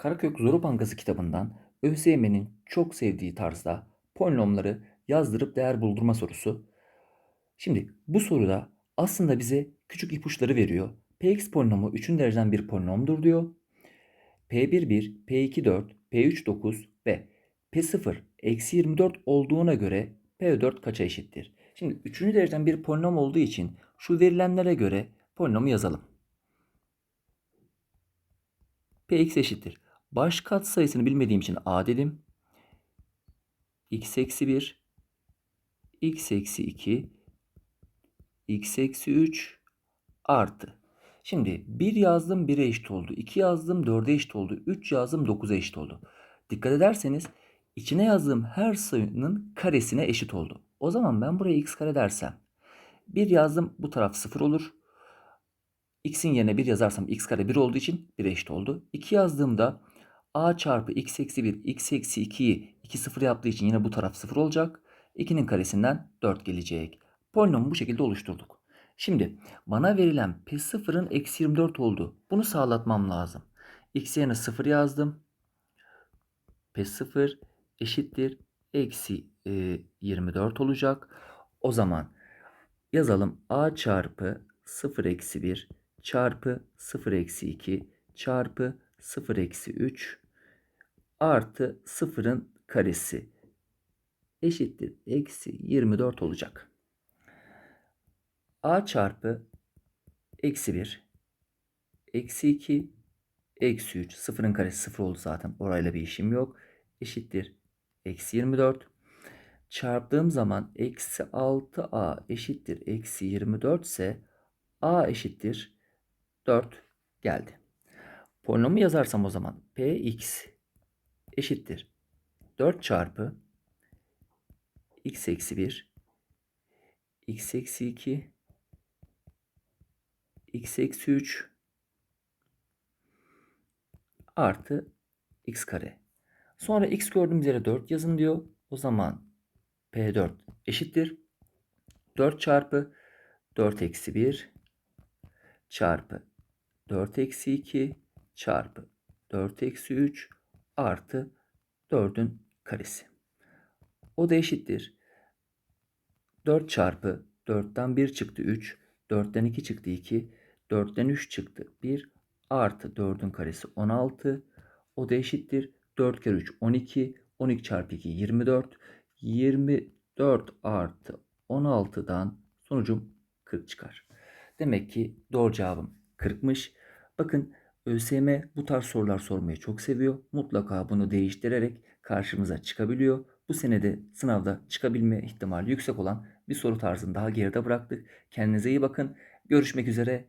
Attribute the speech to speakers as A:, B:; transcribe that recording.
A: Karakök Zoru Bankası kitabından ÖSYM'nin çok sevdiği tarzda polinomları yazdırıp değer buldurma sorusu. Şimdi bu soruda aslında bize küçük ipuçları veriyor. Px polinomu 3. dereceden bir polinomdur diyor. P1 1, P2 4, P3 9 ve P0 eksi 24 olduğuna göre P4 kaça eşittir? Şimdi 3. dereceden bir polinom olduğu için şu verilenlere göre polinomu yazalım. Px eşittir. Baş kat sayısını bilmediğim için a dedim. x eksi 1, x eksi 2, x eksi 3 artı. Şimdi 1 yazdım 1'e eşit oldu. 2 yazdım 4'e eşit oldu. 3 yazdım 9'a eşit oldu. Dikkat ederseniz içine yazdığım her sayının karesine eşit oldu. O zaman ben buraya x kare dersem 1 yazdım bu taraf 0 olur. x'in yerine 1 yazarsam x kare 1 olduğu için 1 eşit oldu. 2 yazdığımda a çarpı x eksi 1 x eksi 2'yi 2 0 yaptığı için yine bu taraf 0 olacak. 2'nin karesinden 4 gelecek. Polinomu bu şekilde oluşturduk. Şimdi bana verilen P0'ın eksi 24 oldu. Bunu sağlatmam lazım. X yerine 0 yazdım. P0 eşittir. Eksi e, 24 olacak. O zaman yazalım. A çarpı 0 eksi 1 çarpı 0 eksi 2 çarpı 0 eksi 3 artı 0'ın karesi eşittir. Eksi 24 olacak a çarpı eksi 1 eksi 2 eksi 3 sıfırın karesi sıfır oldu zaten orayla bir işim yok eşittir eksi 24 çarptığım zaman eksi 6a eşittir eksi 24 ise a eşittir 4 geldi. Polinomu yazarsam o zaman px eşittir 4 çarpı x eksi 1 x eksi 2 x eksi 3 artı x kare. Sonra x gördüğümüz yere 4 yazın diyor. O zaman P4 eşittir. 4 çarpı 4 eksi 1 çarpı 4 eksi 2 çarpı 4 eksi 3 artı 4'ün karesi. O da eşittir. 4 çarpı 4'ten 1 çıktı 3. 4'ten 2 çıktı 2. 4'ten 3 çıktı 1. Artı 4'ün karesi 16. O da eşittir. 4 kere 3 12. 12 çarpı 2 24. 24 artı 16'dan sonucum 40 çıkar. Demek ki doğru cevabım 40'mış. Bakın ÖSYM bu tarz sorular sormayı çok seviyor. Mutlaka bunu değiştirerek karşımıza çıkabiliyor. Bu senede sınavda çıkabilme ihtimali yüksek olan bir soru tarzını daha geride bıraktık. Kendinize iyi bakın. Görüşmek üzere.